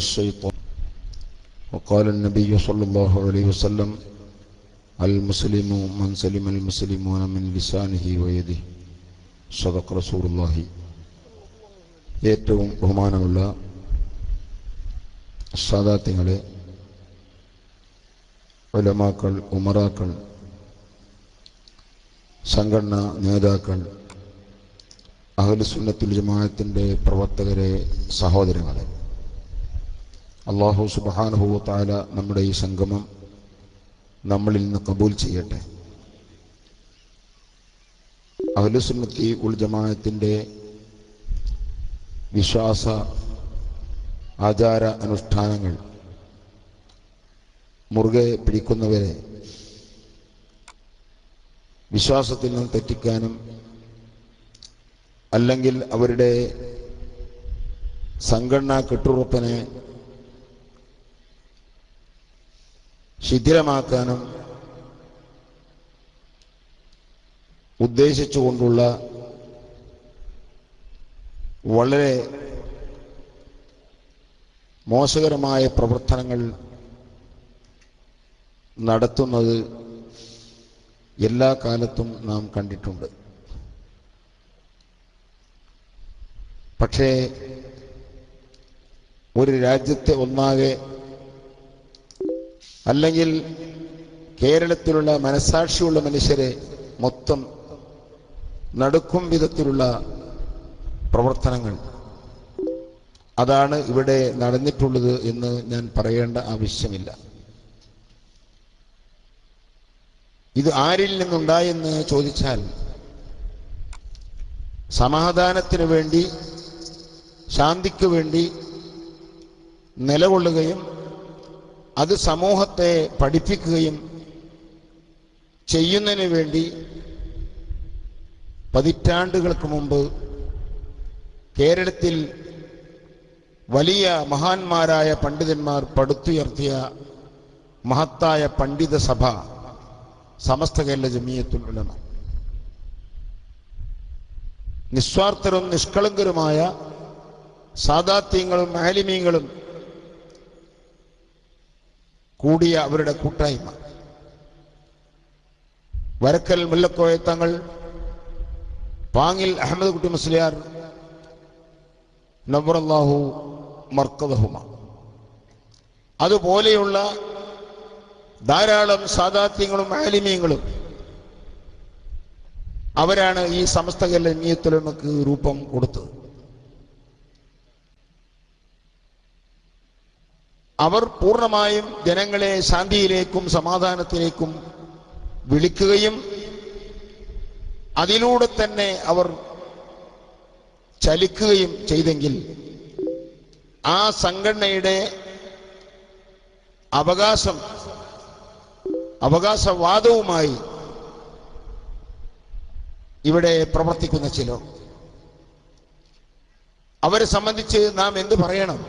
الشيطان وقال النبي صلى الله عليه وسلم المسلم من سلم المسلمون من لسانه ويده صدق رسول الله ഏറ്റവും ബഹുമാനമുള്ള സാദാത്യങ്ങളെ ഉലമാക്കൾ ഉമറാക്കൾ സംഘടനാ നേതാക്കൾ അഹലുസുന്നത്തുൽ ജമാഅത്തിൻ്റെ പ്രവർത്തകരെ സഹോദരങ്ങളെ അള്ളാഹു സുബാനുഭവ താല നമ്മുടെ ഈ സംഗമം നമ്മളിൽ നിന്ന് കബൂൽ ചെയ്യട്ടെ. അഹലുസുന്നത്തി ഉൾ ജമാഅത്തിന്റെ വിശ്വാസ ആചാര അനുഷ്ഠാനങ്ങൾ മുറുകെ പിടിക്കുന്നവരെ വിശ്വാസത്തിൽ നിന്ന് തെറ്റിക്കാനും അല്ലെങ്കിൽ അവരുടെ സംഘടനാ കെട്ടുറപ്പിനെ ശിഥിലമാക്കാനും ഉദ്ദേശിച്ചുകൊണ്ടുള്ള വളരെ മോശകരമായ പ്രവർത്തനങ്ങൾ നടത്തുന്നത് എല്ലാ കാലത്തും നാം കണ്ടിട്ടുണ്ട്. പക്ഷേ ഒരു രാജ്യത്തെ ഒന്നാകെ അല്ലെങ്കിൽ കേരളത്തിലുള്ള മനസാക്ഷിയുള്ള മനുഷ്യരെ മൊത്തം നടുക്കും വിധത്തിലുള്ള പ്രവർത്തനങ്ങൾ. അതാണ് ഇവിടെ നടന്നിട്ടുള്ളത് എന്ന് ഞാൻ പറയേണ്ട ആവശ്യമില്ല. ഇത് ആരിൽ നിന്നുണ്ടായെന്ന് ചോദിച്ചാൽ സമാധാനത്തിന് വേണ്ടി ശാന്തിക്ക് വേണ്ടി നിലകൊള്ളുകയും അത് സമൂഹത്തെ പഠിപ്പിക്കുകയും ചെയ്യുന്നതിന് വേണ്ടി പതിറ്റാണ്ടുകൾക്ക് മുമ്പ് കേരളത്തിൽ വലിയ മഹാന്മാരായ പണ്ഡിതന്മാർ പടുത്തുയർത്തിയ മഹത്തായ പണ്ഡിത സഭ സമസ്ത കേരള ജമീയത്തുൽ ഉലമ. നിസ്വാർത്ഥരും നിഷ്കളങ്കരുമായ സാദാത്യങ്ങളും ആലിമീങ്ങളും കൂടിയ അവരുടെ കൂട്ടായ്മ. വരക്കൽ മുല്ലക്കോയ തങ്ങൾ പാങ്ങിൽ അഹമ്മദ് കുട്ടി മുസ്ലിയാർ നബറല്ലാഹു മർക്കദഹുമ. അതുപോലെയുള്ള ധാരാളം സാദാത്യങ്ങളും ആലിമീങ്ങളും അവരാണ് ഈ സമസ്ത നമുക്ക് രൂപം കൊടുത്തത്. അവർ പൂർണമായും ജനങ്ങളെ ശാന്തിയിലേക്കും സമാധാനത്തിലേക്കും വിളിക്കുകയും അതിലൂടെ തന്നെ അവർ ചലിക്കുകയും ചെയ്തെങ്കിൽ ആ സംഘടനയുടെ അവകാശം അവകാശവാദവുമായി ഇവിടെ പ്രവർത്തിക്കുന്ന ചിലർ. അവരെ സംബന്ധിച്ച് നാം എന്ത് പറയണം?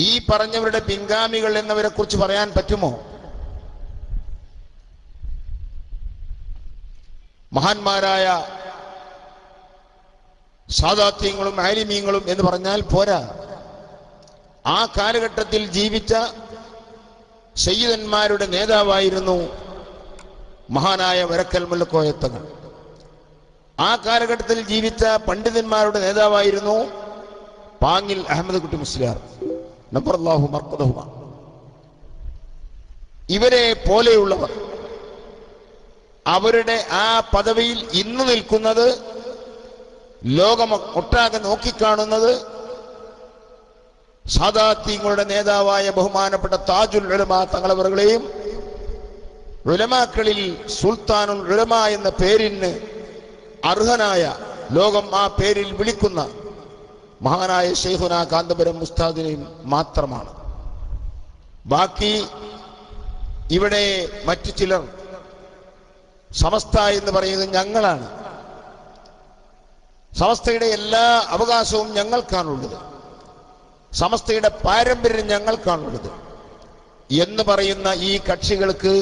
ഈ പറഞ്ഞവരുടെ പിൻഗാമികൾ എന്നവരെ കുറിച്ച് പറയാൻ പറ്റുമോ? മഹാന്മാരായ സാദാത്യങ്ങളും ആലിമീങ്ങളും എന്ന് പറഞ്ഞാൽ പോരാ. ആ കാലഘട്ടത്തിൽ ജീവിച്ച സയ്യിദന്മാരുടെ നേതാവായിരുന്നു മഹാനായ വരക്കൽ മുല്ലക്കോയത്തങ്ങൾ. ആ കാലഘട്ടത്തിൽ ജീവിച്ച പണ്ഡിതന്മാരുടെ നേതാവായിരുന്നു പാങ്ങിൽ അഹമ്മദ് കുട്ടി മുസ്ലിയാർ. നബർലാഹു മർക്കദഹുമ. ഇവരെ പോലെയുള്ളവർ അവരുടെ ആ പദവിയിൽ ഇന്ന് നിൽക്കുന്നത് ലോകം ഒട്ടാകെ നോക്കിക്കാണുന്നത് സാദാത്യങ്ങളുടെ നേതാവായ ബഹുമാനപ്പെട്ട താജുൽ ഉലമ തങ്ങളവറുകളെയും ഉലമാക്കളിൽ സുൽത്താനുൽ ഉലമ എന്ന പേരിന് അർഹനായ ലോകം ആ പേരിൽ വിളിക്കുന്ന മഹാനായ ഷെയ്ഖുന കാന്തപുരം മുസ്താദിനെയും മാത്രമാണ്. ബാക്കി ഇവിടെ മറ്റു ചിലർ സമസ്ത എന്ന് പറയുന്നത് ഞങ്ങളാണ്. സമസ്തയുടെ എല്ലാ അവകാശവും ഞങ്ങൾക്കാണുള്ളത്. സമസ്തയുടെ പാരമ്പര്യം ഞങ്ങൾക്കാണുള്ളത്. എന്ന് പറയുന്ന ഈ കക്ഷികൾക്ക്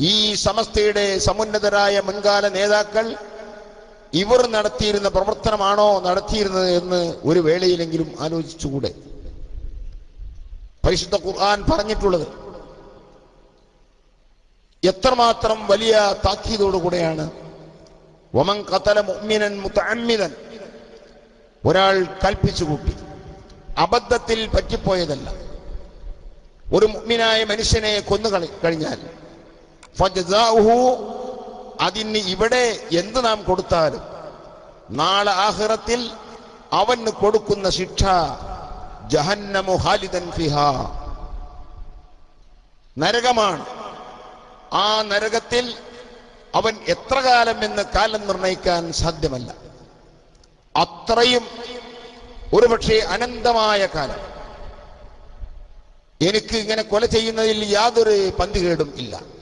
ഈ സമസ്തയുടെ സമുന്നതരായ മുൻകാല നേതാക്കൾ ഇവർ നടത്തിയിരുന്ന പ്രവർത്തനമാണോ നടത്തിയിരുന്നത് എന്ന് ഒരു വേളയിലെങ്കിലും ആലോചിച്ചുകൂടെ? പരിശുദ്ധ ഖുർആൻ പറഞ്ഞിട്ടുള്ളത് എത്രമാത്രം വലിയ താക്കീതോടുകൂടെയാണ്. ഒമൻ കത്തല മുഅ്മിനൻ മുതഅമ്മിദൻ. ഒരാൾ കൽപ്പിച്ചു കൂട്ടി അബദ്ധത്തിൽ പറ്റിപ്പോയതല്ല. ഒരു മുഅ്മിനായ മനുഷ്യനെ കൊന്നു കഴിഞ്ഞാൽ. ഫജസാഉഹു അതിന് ഇവിടെ എന്ത് നാം കൊടുത്താലും നാളെ ആഹ്റത്തിൽ അവന് കൊടുക്കുന്ന ശിക്ഷ ജഹന്നമു ഹാലിദൻ ഫിഹാ. നരകമാണ്. ആ നരകത്തിൽ അവൻ എത്ര കാലം എന്ന് കാലം നിർണയിക്കാൻ സാധ്യമല്ല. അത്രയും ഒരുപക്ഷെ അനന്തമായ കാലം. എനിക്ക് ഇങ്ങനെ കൊല ചെയ്യുന്നതിൽ യാതൊരു പന്തികേടും ഇല്ല.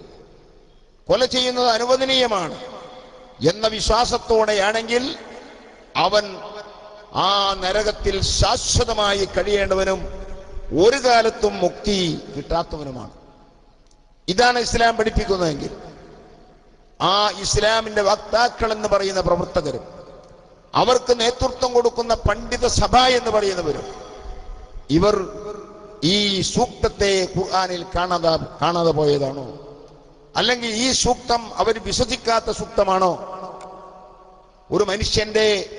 കൊല ചെയ്യുന്നത് അനുവദനീയമാണ് എന്ന വിശ്വാസത്തോടെയാണെങ്കിൽ അവൻ ആ നരകത്തിൽ ശാശ്വതമായി കഴിയേണ്ടവനും ഒരു കാലത്തും മുക്തി കിട്ടാത്തവനുമാണ്. ഇതാണ് ഇസ്ലാം പഠിപ്പിക്കുന്നതെങ്കിൽ ആ ഇസ്ലാമിന്റെ വക്താക്കൾ എന്ന് പറയുന്ന പ്രവർത്തകരും അവർക്ക് നേതൃത്വം കൊടുക്കുന്ന പണ്ഡിത സഭ എന്ന് പറയുന്നവരും ഇവർ ഈ സൂക്തത്തെ ഖുർആനിൽ കാണാതെ കാണാതെ പോയതാണോ? അല്ലെങ്കിൽ ഈ സൂക്തം അവർ വിശ്വസിക്കാത്ത സൂക്തമാണോ? ഒരു മനുഷ്യന്റെ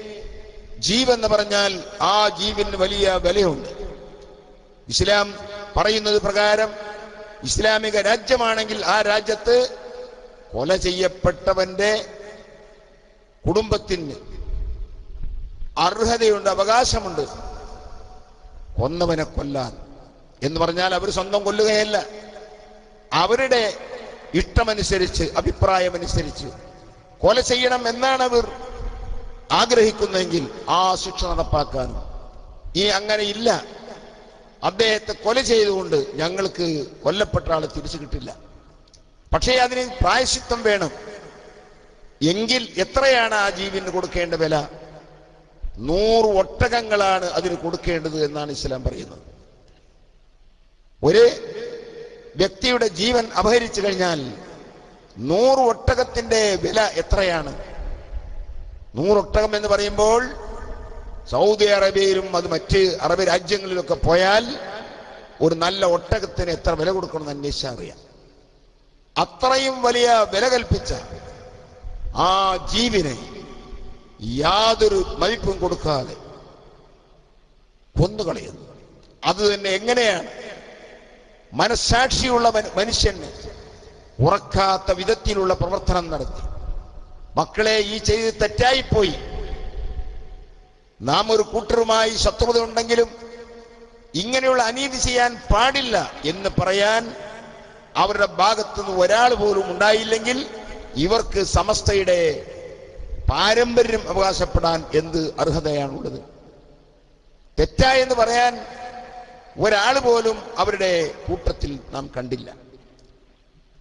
ജീവെന്ന് പറഞ്ഞാൽ ആ ജീവന് വലിയ വിലയുണ്ട്. ഇസ്ലാം പറയുന്നത് പ്രകാരം ഇസ്ലാമിക രാജ്യമാണെങ്കിൽ ആ രാജ്യത്ത് കൊല ചെയ്യപ്പെട്ടവന്റെ കുടുംബത്തിന് അർഹതയുണ്ട് അവകാശമുണ്ട്. കൊന്നവനെ കൊല്ലാൻ എന്ന് പറഞ്ഞാൽ അവർ സ്വന്തം കൊല്ലുകയല്ല. അവരുടെ ഇഷ്ടമനുസരിച്ച് അഭിപ്രായമനുസരിച്ച് കൊല ചെയ്യണം എന്നാണ് അവർ ആഗ്രഹിക്കുന്നതെങ്കിൽ ആ ശിക്ഷ നടപ്പാക്കാൻ. ഈ അങ്ങനെ ഇല്ല. അദ്ദേഹത്തെ കൊല ചെയ്തുകൊണ്ട് ഞങ്ങൾക്ക് കൊല്ലപ്പെട്ട ആളെ തിരിച്ചു കിട്ടില്ല. പക്ഷേ അതിന് പ്രായശിത്വം വേണം. എങ്കിൽ എത്രയാണ് ആ ജീവന് കൊടുക്കേണ്ട വില? നൂറ് ഒട്ടകങ്ങളാണ് അതിന് കൊടുക്കേണ്ടത് എന്നാണ് ഇസ്ലാം പറയുന്നത്. ഒരു വ്യക്തിയുടെ ജീവൻ അപഹരിച്ചു കഴിഞ്ഞാൽ നൂറ് ഒട്ടകത്തിന്റെ വില എത്രയാണ്? നൂറൊട്ടകം എന്ന് പറയുമ്പോൾ സൗദി അറേബ്യയിലും അത് മറ്റ് അറബ് രാജ്യങ്ങളിലൊക്കെ പോയാൽ ഒരു നല്ല ഒട്ടകത്തിന് എത്ര വില കൊടുക്കണമെന്ന് അന്വേഷിച്ചാൽ അറിയാം. അത്രയും വലിയ വില കൽപ്പിച്ച ആ ജീവിനെ യാതൊരു മതിപ്പും കൊടുക്കാതെ കൊന്നുകളയുന്നു. അത് തന്നെ എങ്ങനെയാണ്? മനസാക്ഷിയുള്ള മന- മനുഷ്യന് ഉറക്കാത്ത വിധത്തിലുള്ള പ്രവർത്തനം നടത്തി. മക്കളെ ഈ ചെയ്ത് തെറ്റായിപ്പോയി. നാം ഒരു കൂട്ടരുമായി ശത്രുത ഉണ്ടെങ്കിലും ഇങ്ങനെയുള്ള അനീതി ചെയ്യാൻ പാടില്ല എന്ന് പറയാൻ അവരുടെ ഭാഗത്തുനിന്ന് ഒരാൾ പോലും ഉണ്ടായില്ലെങ്കിൽ ഇവർക്ക് സമസ്തയുടെ പാരമ്പര്യം അവകാശപ്പെടാൻ എന്ത് അർഹതയാണുള്ളത്? തെറ്റായെന്ന് പറയാൻ ഒരാൾ പോലും അവരുടെ കൂട്ടത്തിൽ നാം കണ്ടില്ല.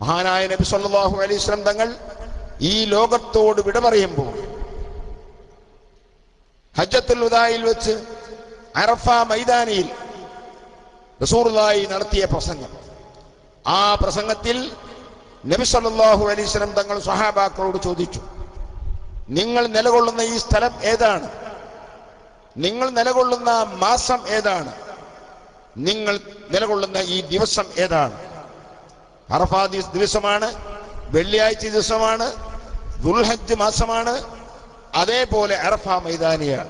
മഹാനായ നബി സല്ലല്ലാഹു അലൈഹി വസല്ലം തങ്ങൾ ഈ ലോകത്തോട് വിട പറയുമ്പോൾ ഹജ്ജത്തുൽ ഉദായിൽ വെച്ച് അറഫ മൈതാനിയിൽ റസൂലുള്ളാഹി നടത്തിയ പ്രസംഗം. ആ പ്രസംഗത്തിൽ നബി സല്ലല്ലാഹു അലൈഹി വസല്ലം തങ്ങൾ സ്വഹാബാക്കളോട് ചോദിച്ചു നിങ്ങൾ നിലകൊള്ളുന്ന ഈ സ്ഥലം ഏതാണ്? നിങ്ങൾ നിലകൊള്ളുന്ന മാസം ഏതാണ്? നിങ്ങൾ നിലകൊള്ളുന്ന ഈ ദിവസം ഏതാണ്? അറഫാ ദിവസമാണ് വെള്ളിയാഴ്ച ദിവസമാണ് ദുൽഹജ് മാസമാണ് അതേപോലെ അറഫ മൈതാനിയാണ്.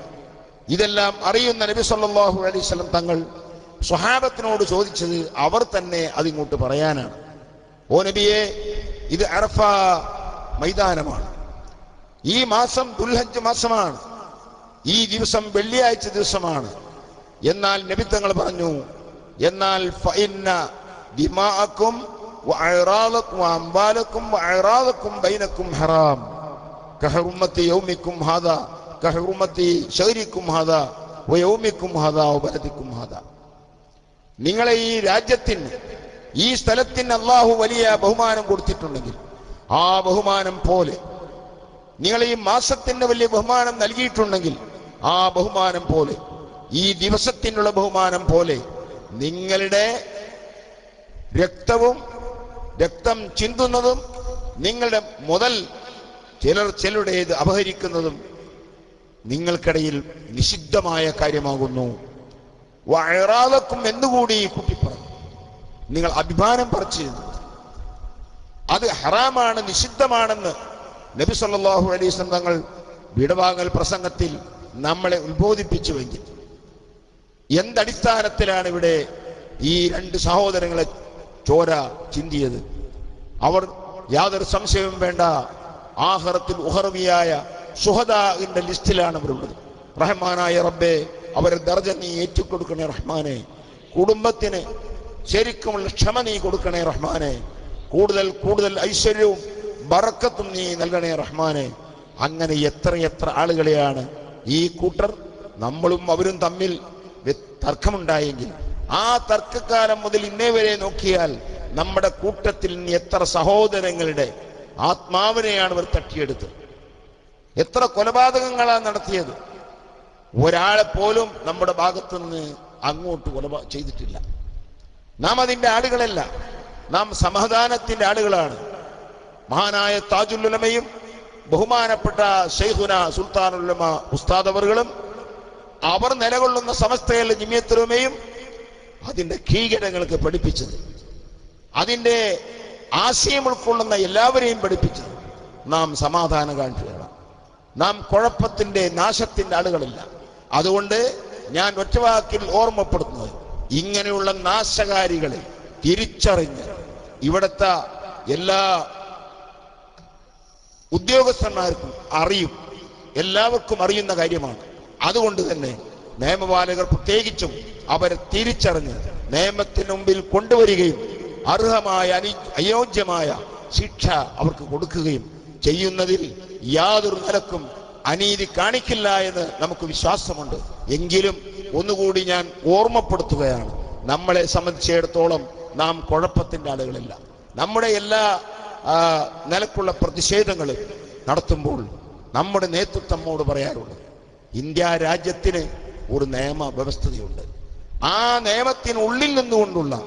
ഇതെല്ലാം അറിയുന്ന നബി സല്ലാഹു അലൈഹി തങ്ങൾ സ്വഹാബത്തിനോട് ചോദിച്ചത് അവർ തന്നെ അതിങ്ങോട്ട് പറയാനാണ്. ഓ നബിയെ ഇത് അറഫ മൈതാനമാണ്. ഈ മാസം ദുൽഹജ് മാസമാണ്. ഈ ദിവസം വെള്ളിയാഴ്ച ദിവസമാണ്. എന്നാൽ നബി തങ്ങൾ പറഞ്ഞു എന്നാൽ ഫഇന്ന ദിമാഅക്കും വഅറാദക്കും വഅംവാലക്കും വഅറാദക്കും ബൈനക്കും ഹറാം. കഹറുമത്തി യൗമിക്കും ഹാദാ കഹറുമത്തി ശൗരിക്കും ഹാദാ യൗമിക്കും ഹാദാ വബലദിക്കും ഹാദാ. നിങ്ങളെ ഈ രാജ്യത്തിന് ഈ സ്ഥലത്തിന് അള്ളാഹു വലിയ ബഹുമാനം കൊടുത്തിട്ടുണ്ടെങ്കിൽ ആ ബഹുമാനം പോലെ നിങ്ങൾ ഈ മാസത്തിന് വലിയ ബഹുമാനം നൽകിയിട്ടുണ്ടെങ്കിൽ ആ ബഹുമാനം പോലെ ഈ ദിവസത്തിനുള്ള ബഹുമാനം പോലെ നിങ്ങളുടെ രക്തവും രക്തം ചിന്തുന്നതും നിങ്ങളുടെ മുതൽ ചിലർ ചിലരുടേത് അപഹരിക്കുന്നതും നിങ്ങൾക്കിടയിൽ നിഷിദ്ധമായ കാര്യമാകുന്നു. വയറാതക്കും എന്നുകൂടി കുട്ടി പറഞ്ഞു നിങ്ങൾ അഭിമാനം പറിച്ചിരുന്നു. അത് ഹറാമാണ് നിഷിദ്ധമാണെന്ന് നബി സല്ലല്ലാഹു അലൈഹി തങ്ങൾ വിടവാങ്ങൽ പ്രസംഗത്തിൽ നമ്മളെ ഉത്ബോധിപ്പിച്ചുവെങ്കിൽ എന്തടിസ്ഥാനത്തിലാണ് ഇവിടെ ഈ രണ്ട് സഹോദരങ്ങളെ ചോര ചിന്തിയത്? അവർ യാതൊരു സംശയവും വേണ്ട ആഹറത്തിൽ ഉഹർവിയായ സുഹദാവിന്റെ ലിസ്റ്റിലാണ് അവരുള്ളത് റഹ്മാനായ റബ്ബെ അവരെ ദർജ നീ ഏറ്റുകൊടുക്കണേ റഹ്മാനെ. കുടുംബത്തിന് ശരിക്കുമുള്ള ക്ഷമ നീ കൊടുക്കണേ റഹ്മാനെ. കൂടുതൽ കൂടുതൽ ഐശ്വര്യവും ബറക്കത്തും നീ നൽകണേ റഹ്മാനെ. അങ്ങനെ എത്രയെത്ര എത്ര ആളുകളെയാണ് ഈ കൂട്ടർ? നമ്മളും അവരും തമ്മിൽ തർക്കമുണ്ടായെങ്കിൽ ആ തർക്കക്കാലം മുതൽ ഇന്നേ വരെ നോക്കിയാൽ നമ്മുടെ കൂട്ടത്തിൽ എത്ര സഹോദരങ്ങളുടെ ആത്മാവിനെയാണ് ഇവർ തട്ടിയെടുത്തത് എത്ര കൊലപാതകങ്ങളാണ് നടത്തിയത്. ഒരാളെ പോലും നമ്മുടെ ഭാഗത്തു നിന്ന് അങ്ങോട്ട് കൊലപാ ചെയ്തിട്ടില്ല. നാം അതിന്റെ ആളുകളല്ല. നാം സമാധാനത്തിന്റെ ആളുകളാണ്. മഹാനായ താജുല്ലുലമയും ബഹുമാനപ്പെട്ട ഷെയ്ഖുന സുൽത്താനുല്ലമ ഉസ്താദവറുകളും അവർ നിലകൊള്ളുന്ന സമസ്തയിലെ ജിമിയത്തിലുമേയും അതിന്റെ കീകരങ്ങൾക്ക് പഠിപ്പിച്ചത്. അതിന്റെ ആശയം ഉൾക്കൊള്ളുന്ന എല്ലാവരെയും പഠിപ്പിച്ചത്. നാം സമാധാനകാംക്ഷികളാണ്. നാം കുഴപ്പത്തിന്റെ നാശത്തിന്റെ ആളുകളില്ല. അതുകൊണ്ട് ഞാൻ ഒറ്റവാക്കിൽ ഓർമ്മപ്പെടുത്തുന്നത്. ഇങ്ങനെയുള്ള നാശകാരികളെ തിരിച്ചറിഞ്ഞ് ഇവിടുത്തെ എല്ലാ ഉദ്യോഗസ്ഥന്മാർക്കും അറിയും. എല്ലാവർക്കും അറിയുന്ന കാര്യമാണ്. അതുകൊണ്ട് തന്നെ നിയമപാലകർ പ്രത്യേകിച്ചും അവരെ തിരിച്ചറിഞ്ഞ് നിയമത്തിന് മുമ്പിൽ കൊണ്ടുവരികയും അർഹമായ അനി അയോജ്യമായ ശിക്ഷ അവർക്ക് കൊടുക്കുകയും ചെയ്യുന്നതിൽ യാതൊരു നിലക്കും അനീതി കാണിക്കില്ല എന്ന് നമുക്ക് വിശ്വാസമുണ്ട്. എങ്കിലും ഒന്നുകൂടി ഞാൻ ഓർമ്മപ്പെടുത്തുകയാണ്. നമ്മളെ സംബന്ധിച്ചിടത്തോളം നാം കുഴപ്പത്തിന്റെ ആളുകളില്ല. നമ്മുടെ എല്ലാ നിലക്കുള്ള പ്രതിഷേധങ്ങൾ നടത്തുമ്പോൾ നമ്മുടെ നേതൃത്വം നമ്മോട് പറയാറുള്ളത് ഇന്ത്യ രാജ്യത്തിന് ഒരു നിയമ വ്യവസ്ഥതയുണ്ട് ആ നിയമത്തിനുള്ളിൽ നിന്നുകൊണ്ടുള്ള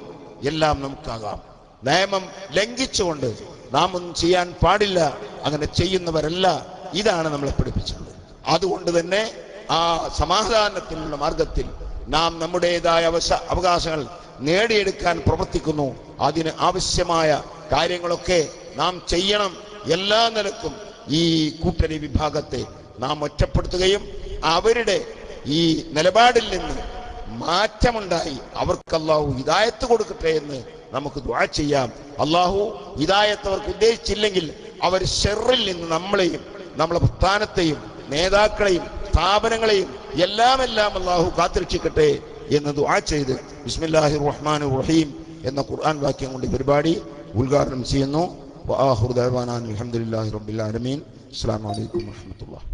എല്ലാം നമുക്കാകാം. നിയമം ലംഘിച്ചുകൊണ്ട് നാം ഒന്നും ചെയ്യാൻ പാടില്ല അങ്ങനെ ചെയ്യുന്നവരല്ല. ഇതാണ് നമ്മളെ പഠിപ്പിച്ചത് അതുകൊണ്ട് തന്നെ ആ സമാധാനത്തിനുള്ള മാർഗത്തിൽ നാം നമ്മുടേതായ അവശ അവകാശങ്ങൾ നേടിയെടുക്കാൻ പ്രവർത്തിക്കുന്നു. അതിന് ആവശ്യമായ കാര്യങ്ങളൊക്കെ നാം ചെയ്യണം. എല്ലാ നിലക്കും ഈ കൂട്ടരി വിഭാഗത്തെ നാം ഒറ്റപ്പെടുത്തുകയും അവരുടെ ഈ നിലപാടിൽ നിന്ന് മാറ്റമുണ്ടായി. അവർക്ക് അള്ളാഹു ഹിദായത്ത് കൊടുക്കട്ടെ എന്ന് നമുക്ക് ദ്വാ ചെയ്യാം. അള്ളാഹു ഹിദായത്ത് അവർക്ക് ഉദ്ദേശിച്ചില്ലെങ്കിൽ അവർ ഷെറിൽ നിന്ന് നമ്മളെയും നമ്മളെ പ്രസ്ഥാനത്തെയും നേതാക്കളെയും സ്ഥാപനങ്ങളെയും എല്ലാം എല്ലാം അള്ളാഹു കാത്തിരക്ഷിക്കട്ടെ എന്ന് ദ്വാ ചെയ്ത് ബിസ്മില്ലാഹി റഹ്മാൻ റഹീം എന്ന ഖുർആൻ വാക്യം കൊണ്ട് പരിപാടി ഉദ്ഘാടനം ചെയ്യുന്നു. റബ്ബിൽ ആലമീൻ. അസ്സലാമു അലൈക്കും വറഹ്മത്തുള്ളാഹി